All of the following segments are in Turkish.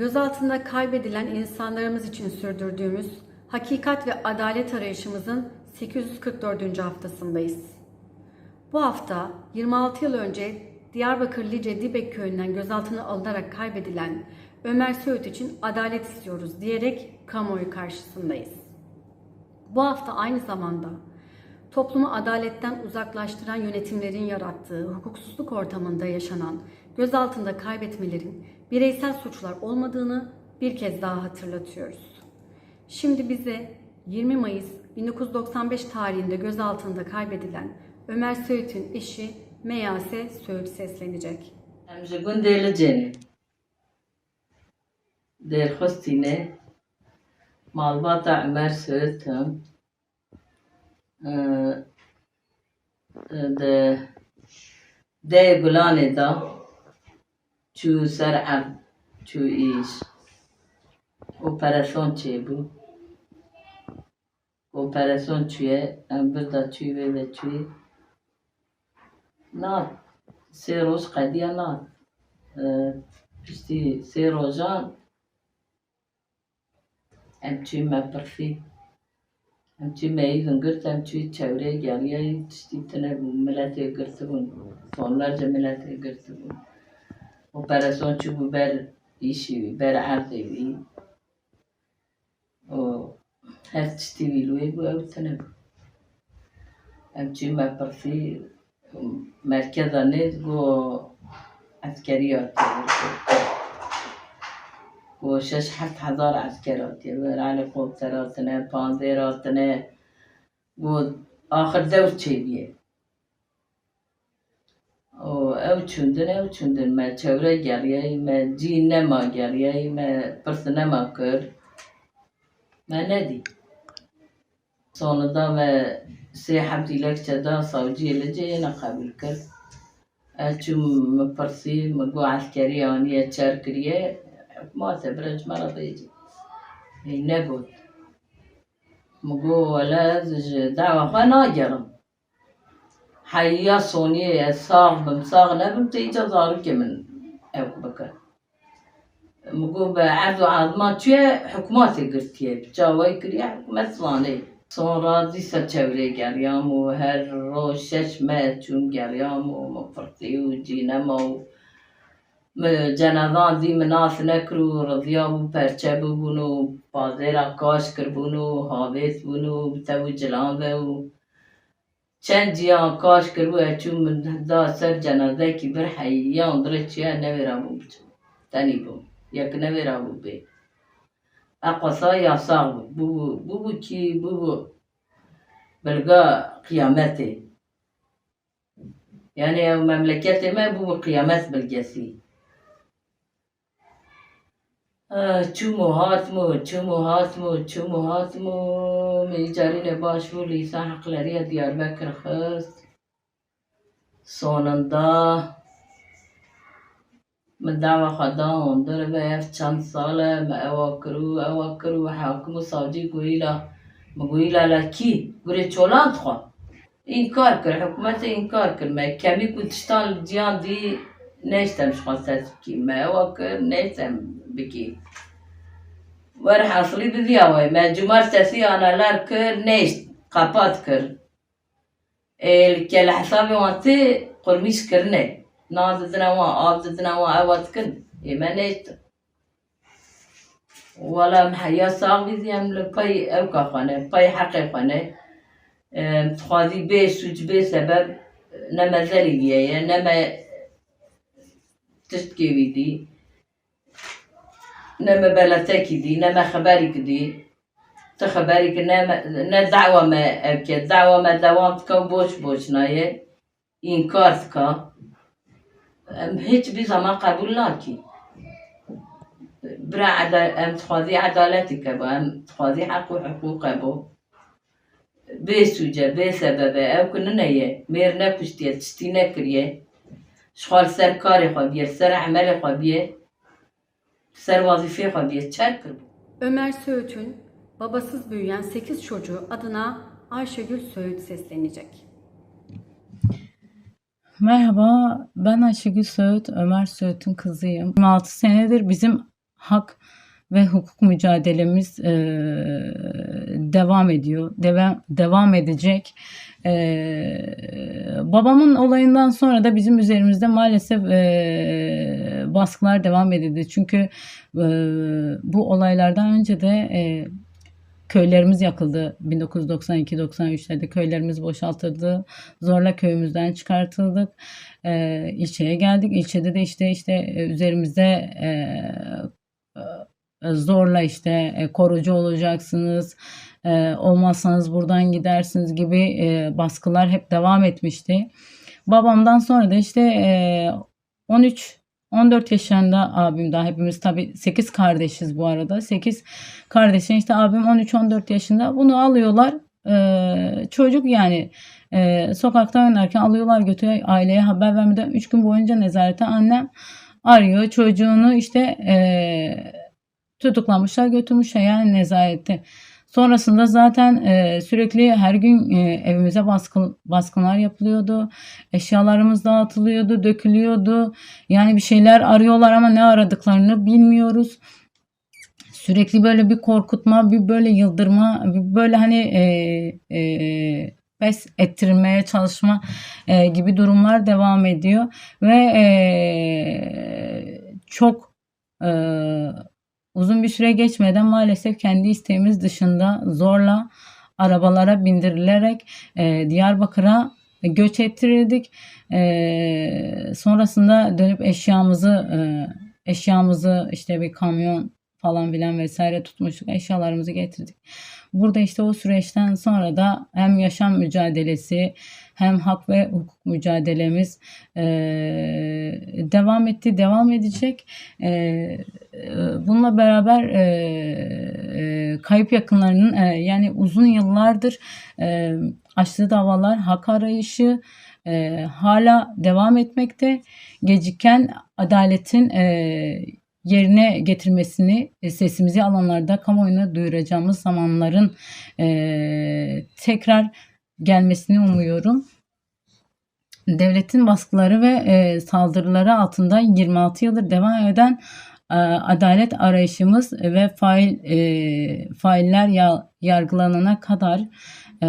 gözaltında kaybedilen insanlarımız için sürdürdüğümüz hakikat ve adalet arayışımızın 844. haftasındayız. Bu hafta 26 yıl önce Diyarbakır Lice Dibek köyünden gözaltına alınarak kaybedilen Ömer Söğüt için adalet istiyoruz diyerek kamuoyu karşısındayız. Bu hafta aynı zamanda toplumu adaletten uzaklaştıran yönetimlerin yarattığı hukuksuzluk ortamında yaşanan gözaltında kaybetmelerin bireysel suçlar olmadığını bir kez daha hatırlatıyoruz. Şimdi bize 20 Mayıs 1995 tarihinde gözaltında kaybedilen Ömer Söğüt'ün eşi Meyase Söğüt seslenecek. Em ji gundê li cenê dêrxistîne malbata Emer Söğüt'üm di dê gulanê ser ev çû îş operasyon çêbû operasyon çûye em bir da çû vê de çûyê na sê roj qediya na piştî sê rojan em çû me pirfî em çû me îvin girt em çû çewrê geriye tiştî tune bû miletê girtibûn operação tipo bel ishi bel arte vi o health tv luego eu tenho eu tinha meu perfil مركز النت جو عسكريات و شش هفت هزار عسکرات رعل خوب سراتنه پانزه راتنه بود آخر دور چه بیه ew çûndin ew çûndin me me cî nema geriye me pirs nema kir me nedî sonunda me neqebûl kir ez çûm min pirsî min got eskerî aniye çer kiriye hikûmetê bire ji me re bêjî hê negot min got wele ez ji dewa xwe nagerim heya soniyê ez sax bim sax nebim tê îca zarokê min ew حيا صونية صاغ بمصاغ لا بمتيجا ضارك من أو بكر مقوب عرض عظمة تيا حكومات قرتيا بجاوي كريا حكومات صاني صون راضي ساتشاوري قريام وهر روشش ماتون قريام ومفرطي وجينما و جنازان دي مناس نكرو رضياب پرچه بونو بازيرا كاش كربونو هاويس بونو بتو جلانده و Çendiyan kaş kırbu eçu min da ser cenaze ki bir hayyan dirçiya nevera bu biçim. Tani bu. Yak nevera bu be. Aqasa yasağ bu. Bu bu bu ki bu bu. Belga kıyameti. Yani memleketime bu kıyamet belgesi. Çûm û hatim û min carînê baş bû lîsan heqleriya Diyarbekir xist sonunda min dava xwe da hundir ve ev çend sal e me ewa kirû ewa kirû hakim û savcî goyîla min goyîla la kî gurê çolan dixwe înkar kir hikûmetê înkar kir me kemî نیستم شماست که میوه کر نیستم بیکی ولی اصلی بودیا وای من جمع رسانی آنالر کر نیست کپات کر ای که لحاظی وایتی قدمش کرنه نه دتنه وای آد دتنه وای آواز کن ای من نیست ولی حیا صافی دیم لپای اقافانه پای حقفانه خواهی بیش چی بی سبب نمزلیه یا نمی تشت کیوی دی؟ نما بلتك دي نما خبرك دي تخبرك نما ندعوة ما أبكي دعوة ما دوام تكو بوش نايه إنكارتك هيك بيزا ما قبول لاكي برا عدل أم تخاذي عدالتك بو أم تخاذي حق وحقوق بو. بسوجة بسبب أو كنا نايه مير نبشتيا تشتي نكريه li ser emelê xwe biye li ser wazîfê xwe biye çer kirbû Ömer Söğüt'ün babasız büyüyen 8 çocuğu adına Ayşegül Söğüt seslenecek. Merhaba, ben Ayşegül Söğüt, Ömer Söğüt'ün kızıyım. 26 senedir bizim hak ve hukuk mücadelemiz e, devam ediyor. Devam devam edecek. E, babamın olayından sonra da bizim üzerimizde maalesef e, baskılar devam edildi. Çünkü e, bu olaylardan önce de e, köylerimiz yakıldı. 1992-93'lerde köylerimiz boşaltıldı. Zorla köyümüzden çıkartıldık. E, ilçeye geldik. İlçede de işte işte e, üzerimizde e, zorla işte e, korucu olacaksınız. E, olmazsanız buradan gidersiniz gibi e, baskılar hep devam etmişti. Babamdan sonra da işte e, 13 14 yaşında abim daha hepimiz tabii 8 kardeşiz bu arada. 8 kardeşin işte abim 13-14 yaşında bunu alıyorlar. Ee, çocuk yani e, sokakta oynarken alıyorlar götürüyor aileye haber vermeden 3 gün boyunca nezarete annem arıyor çocuğunu işte e, tutuklamışlar götürmüşler yani nezarette. Sonrasında zaten e, sürekli her gün e, evimize baskın, baskınlar yapılıyordu. Eşyalarımız dağıtılıyordu, dökülüyordu. Yani bir şeyler arıyorlar ama ne aradıklarını bilmiyoruz. Sürekli böyle bir korkutma, bir böyle yıldırma, bir böyle hani e, e, pes ettirmeye çalışma e, gibi durumlar devam ediyor ve e, çok e, uzun bir süre geçmeden maalesef kendi isteğimiz dışında zorla arabalara bindirilerek e, Diyarbakır'a göç ettirildik. E, sonrasında dönüp eşyamızı e, eşyamızı işte bir kamyon falan filan vesaire tutmuştuk. Eşyalarımızı getirdik. Burada işte o süreçten sonra da hem yaşam mücadelesi hem hak ve hukuk mücadelemiz e, devam etti, devam edecek. E, bununla beraber e, e, kayıp yakınlarının e, yani uzun yıllardır e, açtığı davalar, hak arayışı e, hala devam etmekte. Geciken adaletin e, yerine getirmesini e, sesimizi alanlarda kamuoyuna duyuracağımız zamanların e, tekrar gelmesini umuyorum. Devletin baskıları ve e, saldırıları altında 26 yıldır devam eden adalet arayışımız ve fail e, failler ya, yargılanana kadar e,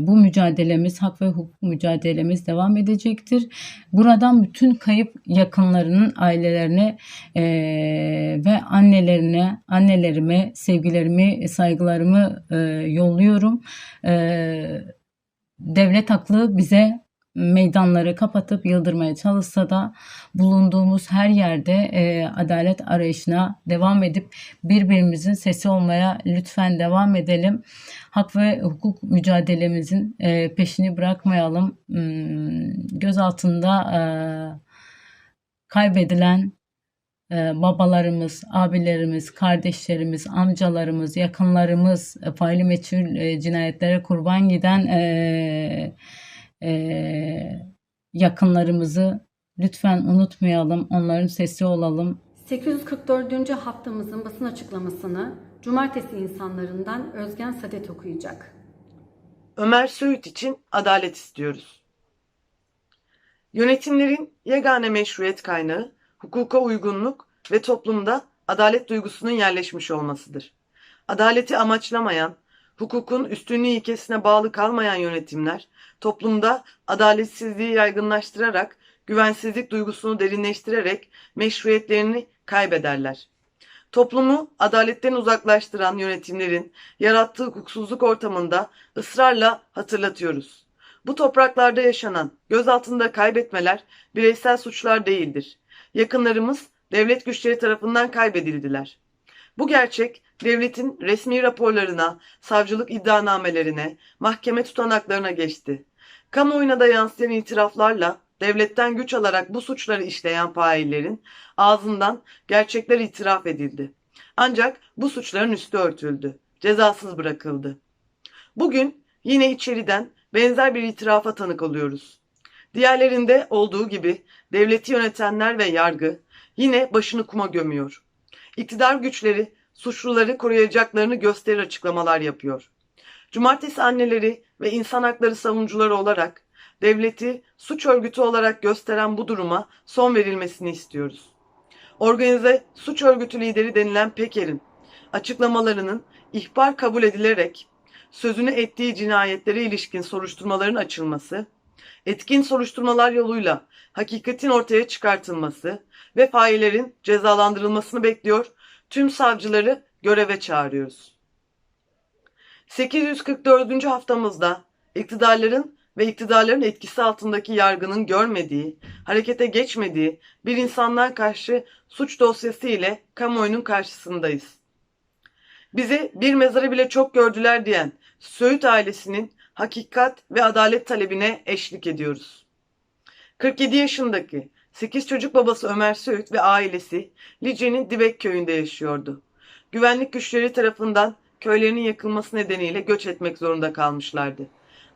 bu mücadelemiz, hak ve hukuk mücadelemiz devam edecektir. Buradan bütün kayıp yakınlarının ailelerine e, ve annelerine, annelerime sevgilerimi, saygılarımı yolluyorum. Devlet haklı bize meydanları kapatıp yıldırmaya çalışsa da bulunduğumuz her yerde e, adalet arayışına devam edip birbirimizin sesi olmaya lütfen devam edelim. Hak ve hukuk mücadelemizin e, peşini bırakmayalım. Hmm, göz altında e, kaybedilen e, babalarımız, abilerimiz, kardeşlerimiz, amcalarımız, yakınlarımız, e, faili meçhul e, cinayetlere kurban giden e, e, yakınlarımızı lütfen unutmayalım. Onların sesi olalım. 844. haftamızın basın açıklamasını Cumartesi insanlarından Özgen Sadet okuyacak. Ömer Söğüt için adalet istiyoruz. Yönetimlerin yegane meşruiyet kaynağı hukuka uygunluk ve toplumda adalet duygusunun yerleşmiş olmasıdır. Adaleti amaçlamayan, hukukun üstünlüğü ilkesine bağlı kalmayan yönetimler toplumda adaletsizliği yaygınlaştırarak, güvensizlik duygusunu derinleştirerek meşruiyetlerini kaybederler. Toplumu adaletten uzaklaştıran yönetimlerin yarattığı hukuksuzluk ortamında ısrarla hatırlatıyoruz. Bu topraklarda yaşanan gözaltında kaybetmeler bireysel suçlar değildir. Yakınlarımız devlet güçleri tarafından kaybedildiler. Bu gerçek devletin resmi raporlarına, savcılık iddianamelerine, mahkeme tutanaklarına geçti. Kamuoyuna da yansıyan itiraflarla devletten güç alarak bu suçları işleyen faillerin ağzından gerçekler itiraf edildi. Ancak bu suçların üstü örtüldü, cezasız bırakıldı. Bugün yine içeriden benzer bir itirafa tanık oluyoruz. Diğerlerinde olduğu gibi devleti yönetenler ve yargı yine başını kuma gömüyor. İktidar güçleri suçluları koruyacaklarını gösterir açıklamalar yapıyor. Cumartesi anneleri ve insan hakları savunucuları olarak devleti suç örgütü olarak gösteren bu duruma son verilmesini istiyoruz. organize suç örgütü lideri denilen Peker'in açıklamalarının ihbar kabul edilerek sözünü ettiği cinayetlere ilişkin soruşturmaların açılması, etkin soruşturmalar yoluyla hakikatin ortaya çıkartılması ve faillerin cezalandırılmasını bekliyor, tüm savcıları göreve çağırıyoruz. 844. haftamızda iktidarların ve iktidarların etkisi altındaki yargının görmediği, harekete geçmediği bir insanlar karşı suç dosyası ile kamuoyunun karşısındayız. Bizi bir mezarı bile çok gördüler diyen Söğüt ailesinin hakikat ve adalet talebine eşlik ediyoruz. 47 yaşındaki 8 çocuk babası Ömer Söğüt ve ailesi Lice'nin Dibek köyünde yaşıyordu. Güvenlik güçleri tarafından köylerinin yakılması nedeniyle göç etmek zorunda kalmışlardı.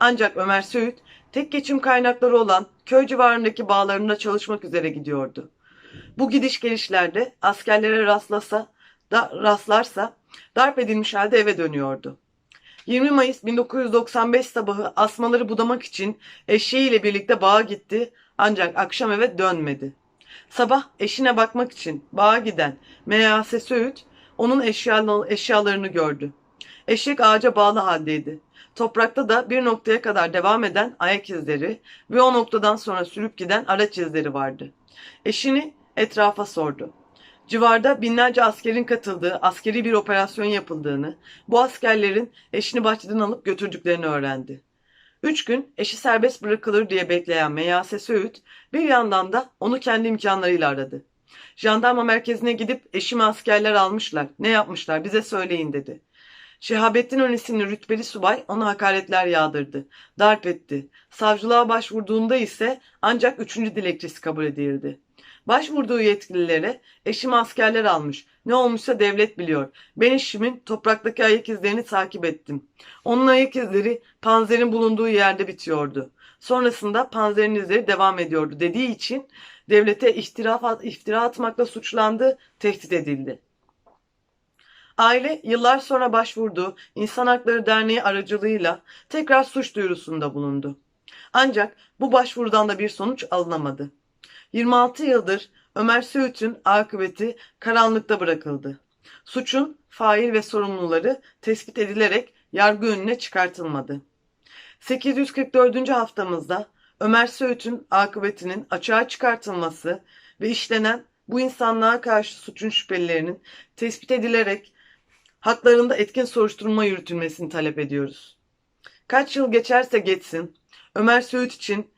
Ancak Ömer Söğüt tek geçim kaynakları olan köy civarındaki bağlarında çalışmak üzere gidiyordu. Bu gidiş gelişlerde askerlere rastlasa, da, rastlarsa darp edilmiş halde eve dönüyordu. 20 Mayıs 1995 sabahı asmaları budamak için eşeğiyle birlikte bağa gitti ancak akşam eve dönmedi. Sabah eşine bakmak için bağa giden Meyase Söğüt onun eşyalarını gördü. Eşek ağaca bağlı haldeydi. Toprakta da bir noktaya kadar devam eden ayak izleri ve o noktadan sonra sürüp giden araç izleri vardı. Eşini etrafa sordu. Civarda binlerce askerin katıldığı askeri bir operasyon yapıldığını, bu askerlerin eşini bahçeden alıp götürdüklerini öğrendi. Üç gün eşi serbest bırakılır diye bekleyen Meyase Söğüt bir yandan da onu kendi imkanlarıyla aradı. Jandarma merkezine gidip eşimi askerler almışlar, ne yapmışlar bize söyleyin dedi. Şehabettin Ön isimli rütbeli subay ona hakaretler yağdırdı, darp etti. Savcılığa başvurduğunda ise ancak üçüncü dilekçesi kabul edildi. Başvurduğu yetkililere eşim askerler almış. Ne olmuşsa devlet biliyor. Ben eşimin topraktaki ayak izlerini takip ettim. Onun ayak izleri panzerin bulunduğu yerde bitiyordu. Sonrasında panzerin izleri devam ediyordu dediği için devlete iftira, iftira atmakla suçlandı, tehdit edildi. Aile yıllar sonra başvurduğu İnsan Hakları Derneği aracılığıyla tekrar suç duyurusunda bulundu. Ancak bu başvurudan da bir sonuç alınamadı. 26 yıldır Ömer Söğüt'ün akıbeti karanlıkta bırakıldı. Suçun fail ve sorumluları tespit edilerek yargı önüne çıkartılmadı. 844. haftamızda Ömer Söğüt'ün akıbetinin açığa çıkartılması ve işlenen bu insanlığa karşı suçun şüphelilerinin tespit edilerek haklarında etkin soruşturma yürütülmesini talep ediyoruz. Kaç yıl geçerse geçsin Ömer Söğüt için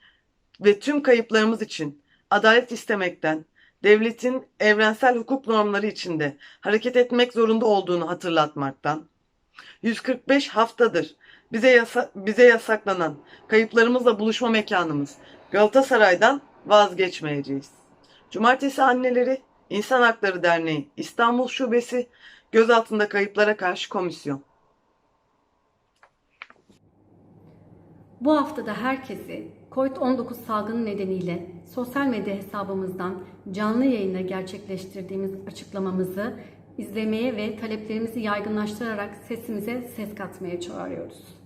ve tüm kayıplarımız için adalet istemekten, devletin evrensel hukuk normları içinde hareket etmek zorunda olduğunu hatırlatmaktan, 145 haftadır bize yasa- bize yasaklanan kayıplarımızla buluşma mekanımız Galatasaray'dan vazgeçmeyeceğiz. Cumartesi Anneleri İnsan Hakları Derneği İstanbul Şubesi Gözaltında Kayıplara Karşı Komisyon Bu haftada herkesi COVID-19 salgını nedeniyle sosyal medya hesabımızdan canlı yayında gerçekleştirdiğimiz açıklamamızı izlemeye ve taleplerimizi yaygınlaştırarak sesimize ses katmaya çağırıyoruz.